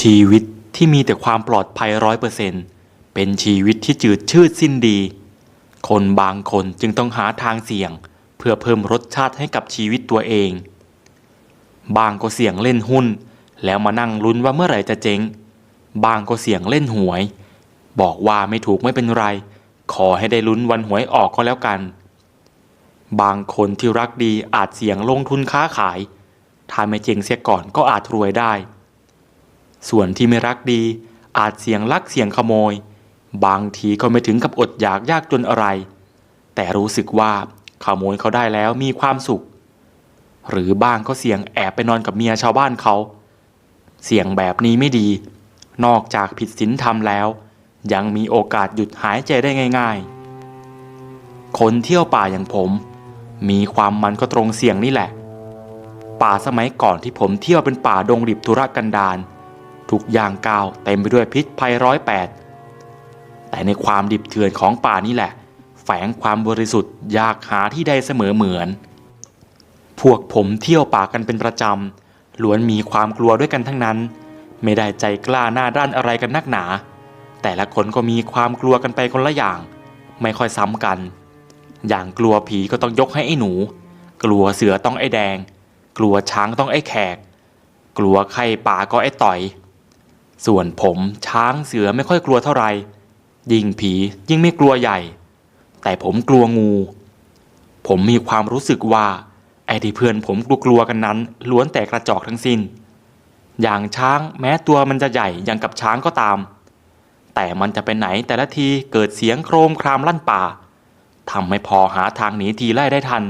ชีวิตที่มีแต่ความปลอดภัยร้อยเปอร์เซ็นเป็นชีวิตที่จืดชืดสิ้นดี คนบางคนจึงต้องหาทางเสี่ยง เพื่อเพิ่มรสชาติให้กับชีวิตตัวเอง บางก็เสี่ยงเล่นหุ้น แล้วมานั่งลุ้นว่าเมื่อไหร่จะเจ๊ง บางก็เสี่ยงเล่นหวย บอกว่าไม่ถูกไม่เป็นไร ขอให้ได้ลุ้นวันหวยออกก็แล้วกัน บางคนที่รักดีอาจเสี่ยงลงทุนค้าขาย ถ้าไม่เจ๊งเสียก่อนก็อาจรวยได้ ส่วนที่ไม่รักดี อาจเสี่ยงลักเสี่ยงขโมย บางทีก็ไม่ถึงกับอดอยากยากจนอะไร แต่รู้สึกว่าขโมยเขาได้แล้วมีความสุข หรือบ้างก็เสี่ยงแอบไปนอนกับเมียชาวบ้านเขา เสี่ยงแบบนี้ไม่ดี นอกจากผิดศีลธรรมแล้ว ยังมีโอกาสหยุดหายใจได้ง่าย ๆ คนเที่ยวป่าอย่างผม มีความมันก็ตรงเสี่ยงนี่แหละ ป่าสมัยก่อนที่ผมเที่ยวเป็นป่าดงดิบทุรกันดาร ทุกย่างก้าวเต็มไปด้วยพิษภัยร้อยแปดแต่ในความดิบเถื่อนของป่านี่แหละ แฝงความบริสุทธิ์ยากหาที่ใดเสมอเหมือน พวกผมเที่ยวป่ากันเป็นประจำล้วนมีความกลัวด้วยกันทั้งนั้น ไม่ได้ใจกล้าหน้าด้านอะไรกันนักหนา แต่ละคนก็มีความกลัวกันไปคนละอย่าง ไม่ค่อยซ้ำกัน อย่างกลัวผีก็ต้องยกให้ไอ้หนู กลัวเสือต้องไอ้แดง กลัวช้างต้องไอ้แขก กลัวไข่ป่าก็ไอ้ต่อย ส่วนผมช้างเสือไม่ค่อยกลัวเท่าไหร่ยิ่งผียิ่งไม่กลัวใหญ่ แต่ผมกลัวงู ผมมีความรู้สึกว่า ไอ้ที่เพื่อนผมกลัวๆกันนั้น ล้วนแต่กระจอกทั้งสิ้น อย่างช้างแม้ตัวมันจะใหญ่อย่างกับช้างก็ตาม แต่มันจะไปไหนแต่ละทีเกิดเสียงโครมครามลั่นป่าทำให้พอหาทางหนีทีไล่ได้ทัน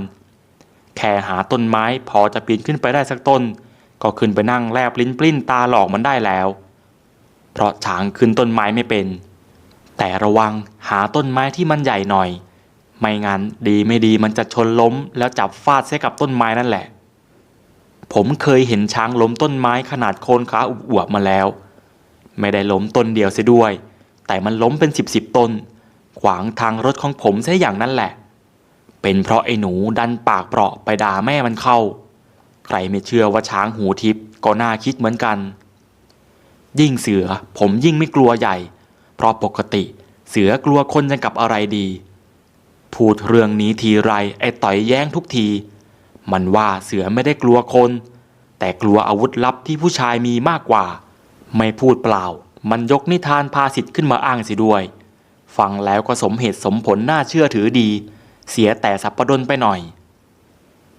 แค่หาต้นไม้พอจะปีนขึ้นไปได้สักต้น ก็ขึ้นไปนั่งแลบลิ้นปลิ้นตาหลอกมันได้แล้ว ราะช้างขึ้นต้นไม้ไม่เป็น แต่ระวังหาต้นไม้ที่มันใหญ่หน่อย ไม่งั้นดีไม่ดีมันจะชนล้มแล้วจับฟาดเสียกับต้นไม้นั่นแหละ ผมเคยเห็นช้างล้มต้นไม้ขนาดโคนขาอวบมาแล้ว ไม่ได้ล้มต้นเดียวเสียด้วย แต่มันล้มเป็นสิบสิบต้น ขวางทางรถของผมเสียอย่างนั้นแหละ เป็นเพราะไอ้หนูดันปากเปราะไปด่าแม่มันเข้า ใครไม่เชื่อว่าช้างหูทิพย์ก็น่าคิดเหมือนกัน ยิ่งเสือผมยิ่งไม่กลัวใหญ่ เพราะปกติเสือกลัวคนยังกับอะไรดี พูดเรื่องนี้ทีไรไอ้ต่อยแย้งทุกที มันว่าเสือไม่ได้กลัวคน แต่กลัวอาวุธลับที่ผู้ชายมีมากกว่า ไม่พูดเปล่า มันยกนิทานพาสิทธิ์ขึ้นมาอ้างสิด้วย ฟังแล้วก็สมเหตุสมผลน่าเชื่อถือดี เสียแต่สับประดนไปหน่อย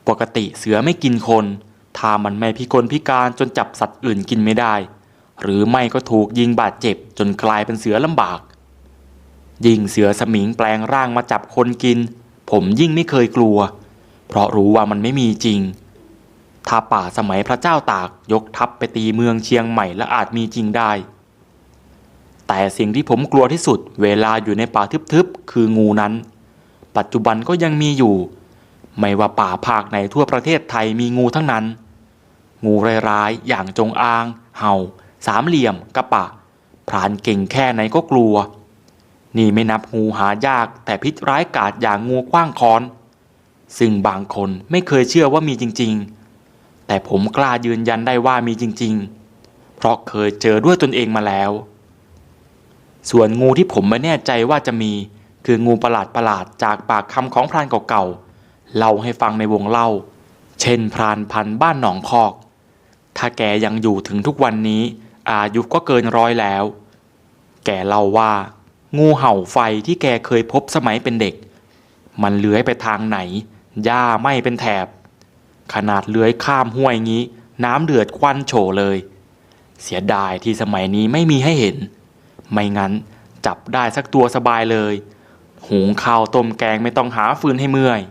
ปกติเสือไม่กินคน ถ้ามันไม่พิกลพิการจนจับสัตว์อื่นกินไม่ได้ หรือไม่ก็ถูกยิงบาดเจ็บจนกลายเป็นเสือลำบาก ยิ่งเสือสมิงแปลงร่างมาจับคนกิน ผมยิ่งไม่เคยกลัว เพราะรู้ว่ามันไม่มีจริง ถ้าป่าสมัยพระเจ้าตากยกทัพไปตีเมืองเชียงใหม่และอาจมีจริงได้ แต่สิ่งที่ผมกลัวที่สุดเวลาอยู่ในป่าทึบๆคืองูนั้น ปัจจุบันก็ยังมีอยู่ ไม่ว่าป่าภาคไหนทั่วประเทศไทยมีงูทั้งนั้น งูร้ายๆอย่างจงอาง เห่า สามเหลี่ยม กระปะ พรานเก่งแค่ไหนก็กลัว นี่ไม่นับงูหายากแต่พิษร้ายกาจอย่างงูกว้างค้อน ซึ่งบางคนไม่เคยเชื่อว่ามีจริง ๆ แต่ผมกล้ายืนยันได้ว่ามีจริง ๆ เพราะเคยเจอด้วยตนเองมาแล้ว ส่วนงูที่ผมไม่แน่ใจว่าจะมี คืองูประหลาดประหลาดจากปากคำของพรานเก่าๆเล่าให้ฟังในวงเล่า เช่นพรานพันบ้านหนองคอกถ้าแกยังอยู่ถึงทุกวันนี้ อายุก็เกินร้อยแล้ว แกเล่าว่า งูเห่าไฟที่แกเคยพบสมัยเป็นเด็ก มันเลื้อยไปทางไหน หญ้าไม่เป็นแถบ ขนาดเลื้อยข้ามห้วยงี้ น้ำเดือดควันโฉเลย เสียดายที่สมัยนี้ไม่มีให้เห็น ไม่งั้นจับได้สักตัวสบายเลย หุงข้าวต้มแกงไม่ต้องหาฟืนให้เมื่อย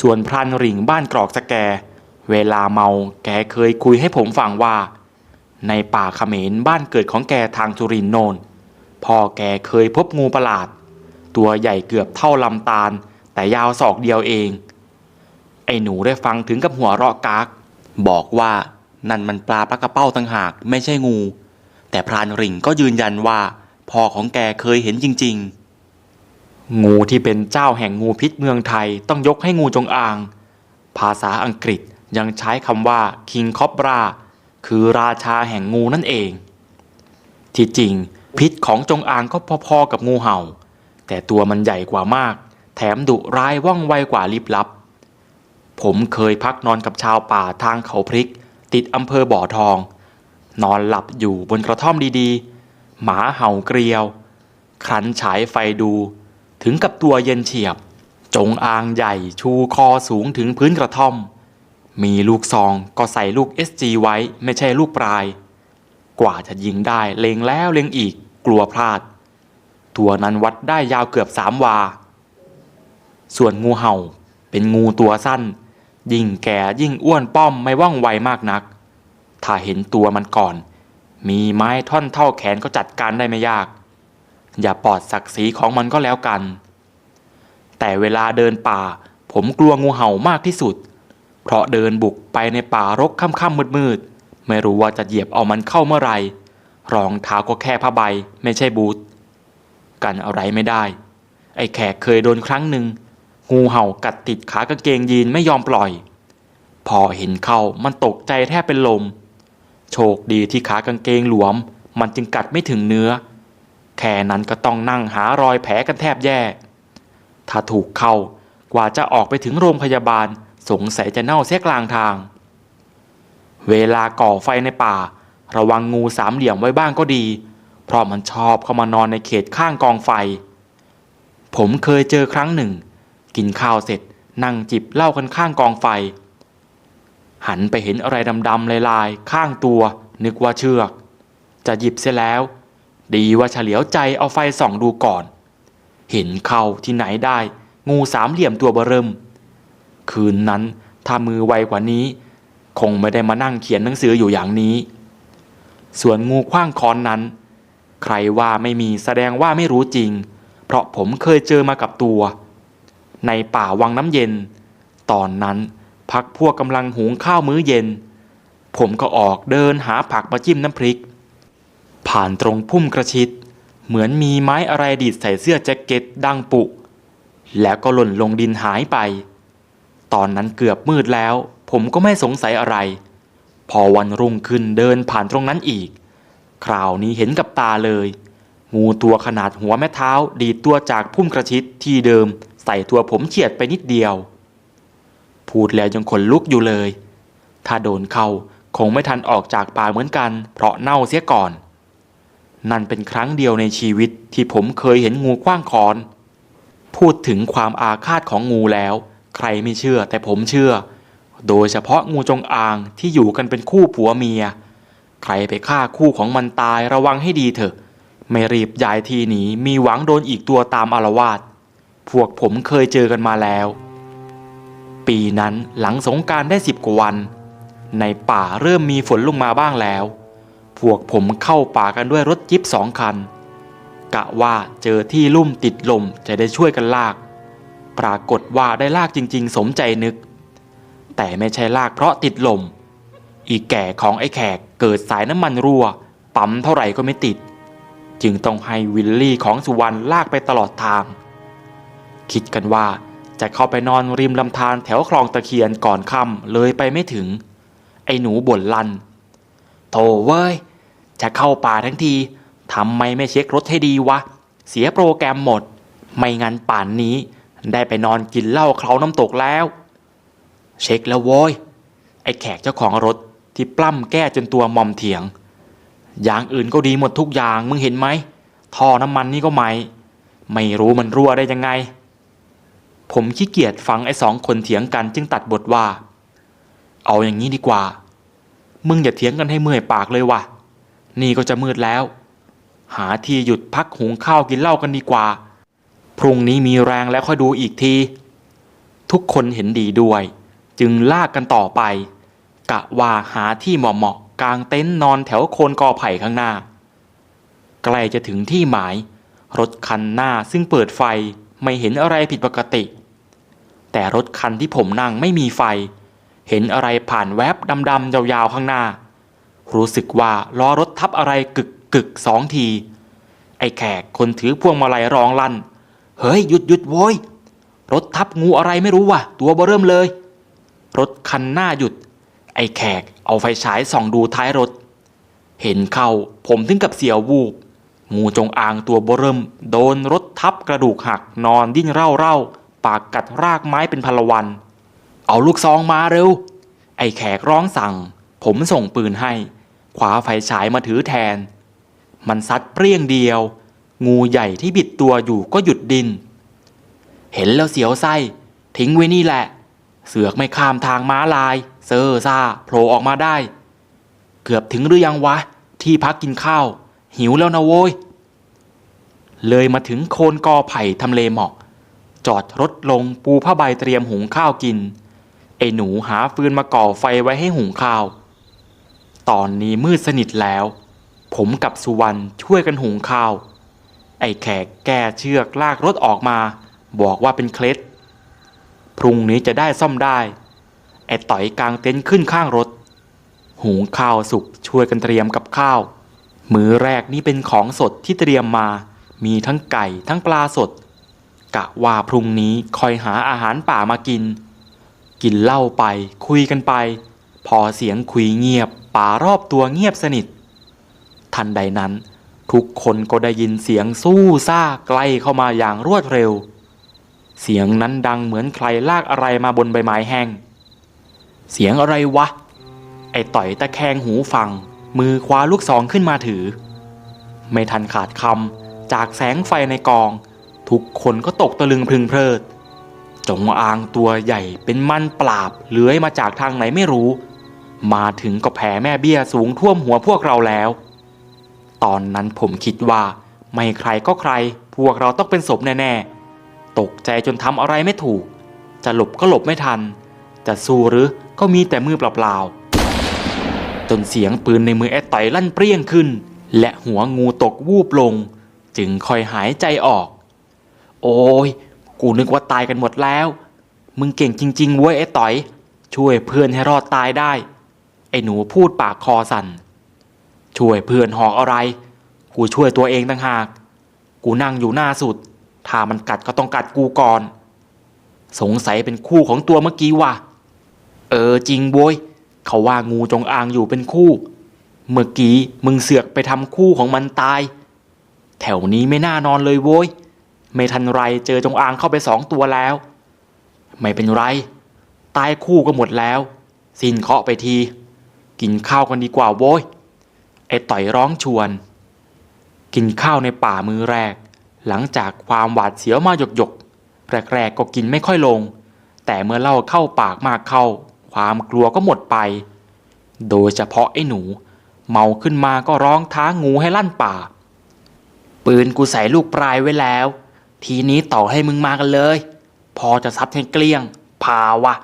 ส่วนพรันหริ่งบ้านกรอกสแก เวลาเมาแกเคยคุยให้ผมฟังว่า ในป่าเขมรบ้านเกิดของแกทางสุรินทร์โนนพ่อแกเคยพบงูประหลาด ตัวใหญ่เกือบเท่าลำตาล แต่ยาวศอกเดียวเอง ไอ้หนูได้ฟังถึงกับหัวเราะกากบอกว่านั่นมันปลาปลากระเป้าต่างหากไม่ใช่งู แต่พรานริ่งก็ยืนยันว่าพ่อของแกเคยเห็นจริง ๆ งูที่เป็นเจ้าแห่งงูพิษเมืองไทยต้องยกให้งูจงอาง ภาษาอังกฤษยังใช้คำว่า king cobra คือราชาแห่งงูนั่นเอง ที่จริงพิษของจงอางก็พอๆกับงูเห่า แต่ตัวมันใหญ่กว่ามาก แถมดุร้ายว่องไวกว่าลิบลับ ผมเคยพักนอนกับชาวป่าทางเขาพริก ติดอำเภอบ่อทอง นอนหลับอยู่บนกระท่อมดีๆ หมาเห่าเกลียว ครั้นฉายไฟดู ถึงกับตัวเย็นเฉียบ จงอางใหญ่ชูคอสูงถึงพื้นกระท่อม มีลูกซองก็ใส่ลูก SG ไว้ไม่ใช่ลูกปลาย กว่าจะยิงได้เล็งแล้วเล็งอีกกลัวพลาด ตัวนั้นวัดได้ยาวเกือบสามวา ส่วนงูเห่าเป็นงูตัวสั้น ยิ่งแก่ยิ่งอ้วนป้อมไม่ว่องไวมากนัก ถ้าเห็นตัวมันก่อน มีไม้ท่อนเท่าแขนก็จัดการได้ไม่ยาก อย่าปลอดศักดิ์ศรีของมันก็แล้วกัน แต่เวลาเดินป่า ผมกลัวงูเห่ามากที่สุด เพราะเดินบุกไปในป่ารกค่ำๆมืดๆ ไม่รู้ว่าจะเหยียบเอามันเข้าเมื่อไหร่รองเท้าก็แค่ผ้าใบไม่ใช่บูท กันอะไรไม่ได้ ไอ้แขกเคยโดนครั้งหนึ่ง งูเห่ากัดติดขากางเกงยีนไม่ยอมปล่อย พอเห็นเข้ามันตกใจแทบเป็นลม โชคดีที่ขากางเกงหลวม มันจึงกัดไม่ถึงเนื้อ แค่นั้นก็ต้องนั่งหารอยแผลกันแทบแย่ ถ้าถูกเข้ากว่าจะออกไปถึงโรงพยาบาล สงสัยจะเน่าเสียกลางทาง เวลาก่อไฟในป่า ระวังงูสามเหลี่ยมไว้บ้างก็ดี เพราะมันชอบเข้ามานอนในเขตข้างกองไฟ ผมเคยเจอครั้งหนึ่ง กินข้าวเสร็จนั่งจิบเหล้ากันข้างกองไฟ หันไปเห็นอะไรดำๆลายๆ ข้างตัวนึกว่าเชือก จะหยิบเสียแล้ว ดีว่าเฉลียวใจเอาไฟส่องดูก่อน เห็นเข้าที่ไหนได้ งูสามเหลี่ยมตัวเบริ่ม คืนนั้น ถ้ามือไวกว่านี้ คงไม่ได้มานั่งเขียนหนังสืออยู่อย่างนี้ ส่วนงูขว้างค้อนนั้น ใครว่าไม่มีแสดงว่าไม่รู้จริง เพราะผมเคยเจอมากับตัว ในป่าวังน้ำเย็น ตอนนั้นพักพวกกำลังหุงข้าวมื้อเย็น ผมก็ออกเดินหาผักมาจิ้มน้ำพริก ผ่านตรงพุ่มกระชิด เหมือนมีไม้อะไรดีดใส่เสื้อแจ็คเก็ตดังปุแล้วก็หล่นลงดินหายไป ตอนนั้นเกือบมืดแล้ว ผมก็ไม่สงสัยอะไร พอวันรุ่งขึ้นเดินผ่านตรงนั้นอีก คราวนี้เห็นกับตาเลย งูตัวขนาดหัวแม่เท้าดีดตัวจากพุ่มกระชิดที่เดิมใส่ตัวผมเฉียดไปนิดเดียว พูดแล้วยังขนลุกอยู่เลย ถ้าโดนเข้าคงไม่ทันออกจากป่าเหมือนกัน เพราะเน่าเสียก่อน นั่นเป็นครั้งเดียวในชีวิตที่ผมเคยเห็นงูกว้างคอน พูดถึงความอาฆาตของงูแล้ว ใครไม่เชื่อแต่ผมเชื่อ โดยเฉพาะงูจงอางที่อยู่กันเป็นคู่ผัวเมีย ใครไปฆ่าคู่ของมันตายระวังให้ดีเถอะ ไม่รีบย้ายทีหนีมีหวังโดนอีกตัวตามอารวาสพวกผมเคยเจอกันมาแล้ว ปีนั้นหลังสงการได้สิบกว่าวัน ในป่าเริ่มมีฝนลงมาบ้างแล้ว พวกผมเข้าป่ากันด้วยรถจิ๊บสองคัน กะว่าเจอที่ลุ่มติดลมจะได้ช่วยกันลาก ปรากฏว่าได้ลากจริง ๆ สมใจนึก แต่ไม่ใช่ลากเพราะติดลม อีกแก่ของไอ้แขกเกิดสายน้ำมันรั่ว ปั๊มเท่าไหร่ก็ไม่ติด จึงต้องให้วิลลี่ของสุวรรณลากไปตลอดทาง คิดกันว่าจะเข้าไปนอนริมลำธารแถวคลองตะเคียนก่อนค่ำเลยไปไม่ถึง ไอ้หนูบ่นลัน โธ่เว้ย จะเข้าป่าทั้งทีทำไมไม่เช็ครถให้ดีวะ เสียโปรแกรมหมด ไม่งั้นป่านนี้ ได้ไปนอนกินเหล้าเคล้าน้ำตกแล้ว เช็คแล้วโว้ย ไอ้แขกเจ้าของรถที่ปล้ำแก้จนตัวมอมเถียง อย่างอื่นก็ดีหมดทุกอย่างมึงเห็นไหม ท่อน้ำมันนี่ก็ไม่ ไม่รู้มันรั่วได้ยังไง ผมขี้เกียจฟังไอ้สองคนเถียงกันจึงตัดบทว่า เอาอย่างนี้ดีกว่า มึงอย่าเถียงกันให้เมื่อยปากเลยว่ะ นี่ก็จะมืดแล้ว หาที่หยุดพักหุงข้าวกินเหล้ากันดีกว่า พรุ่งนี้มีแรงแล้วค่อยดูอีกที ทุกคนเห็นดีด้วย จึงลากกันต่อไป กะว่าหาที่เหมาะๆกลางเต็นท์นอนแถวโคนกอไผ่ข้างหน้า ใกล้จะถึงที่หมาย รถคันหน้าซึ่งเปิดไฟไม่เห็นอะไรผิดปกติ แต่รถคันที่ผมนั่งไม่มีไฟ เห็นอะไรผ่านแวบดำๆยาวๆข้างหน้า รู้สึกว่าล้อรถทับอะไรกึกกึกสองที ไอ้แขกคนถือพวงมาลัยร้องลั่น เฮ้ยหยุดหยุดโว้ยรถทับงูอะไรไม่รู้ว่ะ ตัวเบเริ่มเลย รถคันหน้าหยุด ไอ้แขกเอาไฟฉายส่องดูท้ายรถ เห็นเข้าผมถึงกับเสียววูบ งูจงอางตัวเบเริ่ม โดนรถทับกระดูกหักนอนดิ้นเร่าเร่าๆปากกัดรากไม้เป็นพลวัน เอาลูกซองมาเร็ว ไอ้แขกร้องสั่ง ผมส่งปืนให้ขวาไฟฉายมาถือแทน มันซัดเปรี้ยงเดียว งูใหญ่ที่บิดตัวอยู่ก็หยุดดิน เห็นแล้วเสียวไส้ ทิ้งไว้นี่แหละ เสือกไม่ข้ามทางม้าลาย เซอร์ซ่าโผล่ออกมาได้ เกือบถึงหรือยังวะ ที่พักกินข้าว หิวแล้วนะโว้ย เลยมาถึงโคนกอไผ่ทำเลเหมาะจอดรถลงปูผ้าใบเตรียมหุงข้าวกิน ไอ้หนูหาฟืนมาก่อไฟไว้ให้หุงข้าว ตอนนี้มืดสนิทแล้ว ผมกับสุวรรณช่วยกันหุงข้าว ไอ้แขกแก้เชือกลากรถออกมา บอกว่าเป็นเคล็ด พรุ่งนี้จะได้ซ่อมได้ ไอ้ต่อยกลางเต็นท์ขึ้นข้างรถ หุงข้าวสุกช่วยกันเตรียมกับข้าว มื้อแรกนี่เป็นของสดที่เตรียมมา มีทั้งไก่ทั้งปลาสด กะว่าพรุ่งนี้คอยหาอาหารป่ามากิน กินเหล้าไปคุยกันไป พอเสียงคุยเงียบป่ารอบตัวเงียบสนิท ทันใดนั้น ทุกคนก็ได้ยินเสียงสู้ซ่าใกล้เข้ามาอย่างรวดเร็ว เสียงนั้นดังเหมือนใครลากอะไรมาบนใบไม้แห้ง เสียงอะไรวะ ไอ้ต่อยตะแคงหูฟัง มือคว้าลูกซองขึ้นมาถือ ไม่ทันขาดคำจากแสงไฟในกอง ทุกคนก็ตกตะลึงพึงเพลิด จงอางตัวใหญ่เป็นมันปราบเลื้อยมาจากทางไหนไม่รู้ มาถึงก็แผ่แม่เบี้ยสูงท่วมหัวพวกเราแล้ว ตอนนั้นผมคิดว่า ไม่ใครก็ใคร พวกเราต้องเป็นศพแน่ๆ ตกใจจนทำอะไรไม่ถูก จะหลบก็หลบไม่ทัน จะสู้หรือก็มีแต่มือเปล่าๆ จนเสียงปืนในมือแอดต่อยลั่นเปรี้ยงขึ้น และหัวงูตกวูบลง จึงค่อยหายใจออก โอ้ย กูนึกว่าตายกันหมดแล้ว มึงเก่งจริง ๆ เว้ยไอ้ต่อย ช่วยเพื่อนให้รอดตายได้ ไอ้หนูพูดปากคอสั่น ช่วยเพื่อนหอกอะไร กูช่วยตัวเองต่างหาก กูนั่งอยู่หน้าสุด ถ้ามันกัดก็ต้องกัดกูก่อน สงสัยเป็นคู่ของตัวเมื่อกี้ว่ะ เออจริงโว้ย เขาว่างูจงอางอยู่เป็นคู่ เมื่อกี้มึงเสือกไปทำคู่ของมันตาย แถวนี้ไม่น่านอนเลยโว้ย ไม่ทันไรเจอจงอางเข้าไปสองตัวแล้ว ไม่เป็นไร ตายคู่ก็หมดแล้ว สิ้นเคาะไปที กินข้าวกันดีกว่าโว้ย ไอ้ต่อยร้องชวน กินข้าวในป่ามือแรก หลังจากความหวาดเสียวมาหยกหยกแรกๆก็กินไม่ค่อยลง แต่เมื่อเล่าเข้าปากมากเข้า ความกลัวก็หมดไป โดยเฉพาะไอ้หนู เมาขึ้นมาก็ร้องท้างูให้ลั่นป่า ปืนกูใส่ลูกปลายไว้แล้ว ทีนี้ต่อให้มึงมากันเลย พอจะซัดให้เกลี้ยง พาวะ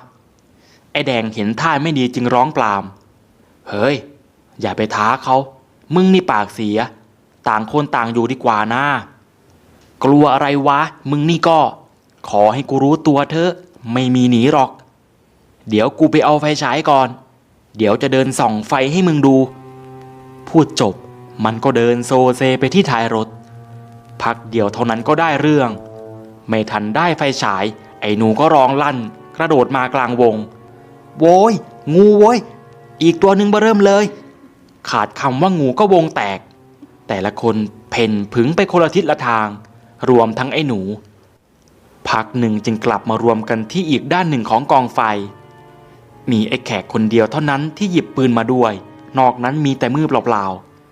ไอ้แดงเห็นท่าไม่ดีจึงร้องปลาม เฮ้ย อย่าไปท้าเขา มึงนี่ปากเสีย ต่างคนต่างอยู่ดีกว่านะกลัวอะไรวะ มึงนี่ก็ ขอให้กูรู้ตัวเถอะ ไม่มีหนีหรอก เดี๋ยวกูไปเอาไฟฉายก่อน เดี๋ยวจะเดินส่องไฟให้มึงดู พูดจบมันก็เดินโซเซไปที่ท้ายรถ พักเดียวเท่านั้นก็ได้เรื่อง ไม่ทันได้ไฟฉาย ไอ้หนูก็ร้องลั่น กระโดดมากลางวง โว้ย งูโว้ย อีกตัวหนึ่งเบอเริ่มเลย ขาดคำว่างูก็วงแตก แต่ละคนเพ่นผึงไปคนละทิศละทาง รวมทั้งไอ้หนู พักหนึ่งจึงกลับมารวมกันที่อีกด้านหนึ่งของกองไฟ มีไอ้แขกคนเดียวเท่านั้นที่หยิบปืนมาด้วย นอกนั้นมีแต่มือเปล่า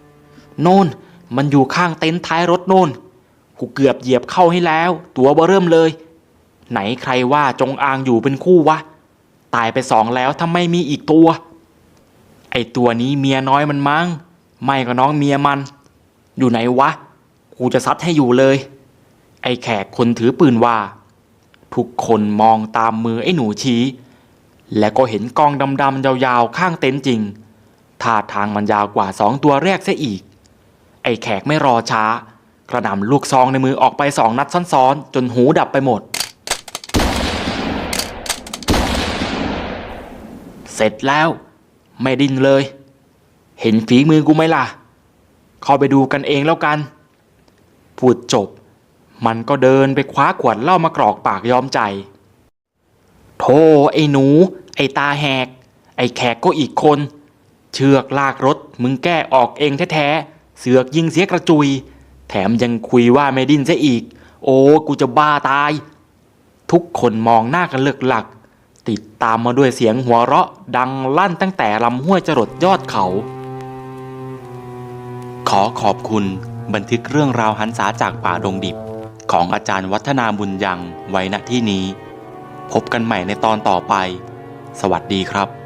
ๆโน่นมันอยู่ข้างเต็นท์ท้ายรถโน่นกูเกือบเหยียบเข้าให้แล้ว ตัวเบอเริ่มเลย ไหนใครว่าจงอางอยู่เป็นคู่วะ ตายไปสองแล้วทำไมมีอีกตัว ไอตัวนี้เมียน้อยมันมั้ง ไม่ก็น้องเมียมัน อยู่ไหนวะ กูจะซัดให้อยู่เลย ไอแขกคนถือปืนว่า ทุกคนมองตามมือไอ้หนูชี้ และก็เห็นกองดำๆยาวๆข้างเต็นท์จริง ท่าทางมันยาวกว่าสองตัวแรกเสียอีก ไอ้แขกไม่รอช้า กระหน่ำลูกซองในมือออกไปสองนัดซ้อนๆ จนหูดับไปหมด เสร็จแล้ว ไม่ดิ้นเลย เห็นฝีมือกูไหมล่ะ เข้าไปดูกันเองแล้วกัน พูดจบ มันก็เดินไปคว้าขวดเหล้ามากรอกปากยอมใจ โธ่ไอ้หนู ไอ้ตาแหก ไอ้แขกก็อีกคน เชือกลากรถมึงแก้ออกเองแท้ๆ เสือกยิงเสียกระจุย แถมยังคุยว่าไม่ดิ้นซะอีก โอ้กูจะบ้าตาย ทุกคนมองหน้ากันเลิกหลัก ติดตามมาด้วยเสียงหัวเราะดังลั่นตั้งแต่ลำห้วยจรดยอดเขา ขอขอบคุณบันทึกเรื่องราวหันษาจากป่าดงดิบ ของอาจารย์วัฒนาบุญยังไว้ณที่นี้ พบกันใหม่ในตอนต่อไป สวัสดีครับ